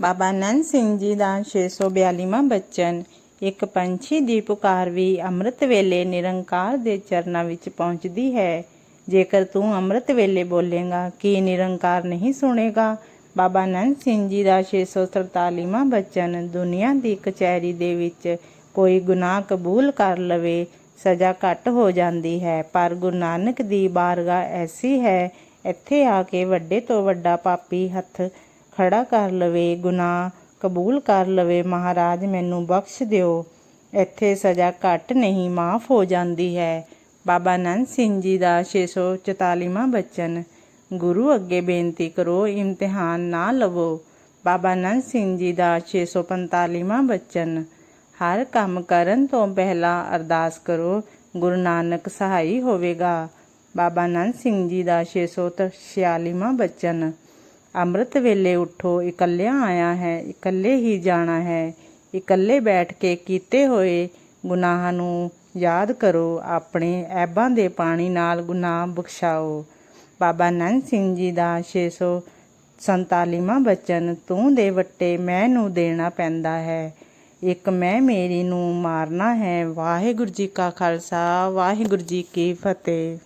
ਬਾਬਾ ਨੰਦ ਸਿੰਘ ਜੀ ਦਾ 642ਵਾਂ ਬਚਨ, ਇੱਕ ਪੰਛੀ ਦੀ ਪੁਕਾਰ ਵੀ ਅੰਮ੍ਰਿਤ ਵੇਲੇ ਨਿਰੰਕਾਰ ਦੇ ਚਰਨਾਂ ਵਿੱਚ ਪਹੁੰਚਦੀ ਹੈ। ਜੇਕਰ ਤੂੰ ਅੰਮ੍ਰਿਤ ਵੇਲੇ ਬੋਲੇਗਾ, ਕਿ ਨਿਰੰਕਾਰ ਨਹੀਂ ਸੁਣੇਗਾ? ਬਾਬਾ ਨੰਦ ਸਿੰਘ ਜੀ ਦਾ 643ਵਾਂ ਬਚਨ, ਦੁਨੀਆ ਦੀ ਕਚਹਿਰੀ ਦੇ ਵਿੱਚ ਕੋਈ ਗੁਨਾਹ ਕਬੂਲ ਕਰ ਲਵੇ, ਸਜ਼ਾ ਘੱਟ ਹੋ ਜਾਂਦੀ ਹੈ। ਪਰ ਗੁਰੂ ਨਾਨਕ ਦੀ ਬਾਰਗਾਹ ਐਸੀ ਹੈ, ਇੱਥੇ ਆ ਕੇ ਵੱਡੇ ਤੋਂ ਵੱਡਾ ਪਾਪੀ ਹੱਥ ਖੜਾ ਕਰ ਲਵੇ, ਗੁਨਾਹ ਕਬੂਲ ਕਰ ਲਵੇ, ਮਹਾਰਾਜ ਮੈਨੂੰ ਬਖਸ਼ ਦਿਓ। ਇੱਥੇ ਸਜ਼ਾ ਘੱਟ ਨਹੀਂ, ਮਾਫ ਹੋ ਜਾਂਦੀ ਹੈ। ਬਾਬਾ ਨੰਦ ਸਿੰਘ ਜੀ ਦਾ 644ਵਾਂ ਬਚਨ, ਗੁਰੂ ਅੱਗੇ ਬੇਨਤੀ ਕਰੋ, ਇਮਤਿਹਾਨ ਨਾ ਲਵੋ। ਬਾਬਾ ਨੰਦ ਸਿੰਘ ਜੀ ਦਾ 645ਵਾਂ ਬਚਨ, ਹਰ ਕੰਮ ਕਰਨ ਤੋਂ ਪਹਿਲਾਂ ਅਰਦਾਸ ਕਰੋ, ਗੁਰੂ ਨਾਨਕ ਸਹਾਈ ਹੋਵੇਗਾ। ਬਾਬਾ ਨੰਦ ਸਿੰਘ ਜੀ ਦਾ 646ਵਾਂ ਬਚਨ ਅੰਮ੍ਰਿਤ ਵੇਲੇ ਉਠੋ, ਇਕੱਲਿਆਂ ਆਇਆ ਹੈ, ਇਕੱਲੇ ਹੀ ਜਾਣਾ ਹੈ। ਇਕੱਲੇ ਬੈਠ ਕੇ ਕੀਤੇ ਹੋਏ ਗੁਨਾਹਾਂ ਨੂੰ ਯਾਦ ਕਰੋ, ਆਪਣੇ ਐਬਾਂ ਦੇ ਪਾਣੀ ਨਾਲ ਗੁਨਾਹ ਬਖਸ਼ਾਓ। ਬਾਬਾ ਨੰਦ ਸਿੰਘ ਜੀ ਦਾ 647ਵਾਂ ਬਚਨ, ਤੂੰ ਦੇ ਵੱਟੇ ਮੈਂ ਨੂੰ ਦੇਣਾ ਪੈਂਦਾ ਹੈ। ਇੱਕ ਮੈਂ ਮੇਰੀ ਨੂੰ ਮਾਰਨਾ ਹੈ। ਵਾਹਿਗੁਰੂ ਜੀ ਕਾ ਖਾਲਸਾ, ਵਾਹਿਗੁਰੂ ਜੀ ਕੀ ਫਤਿਹ।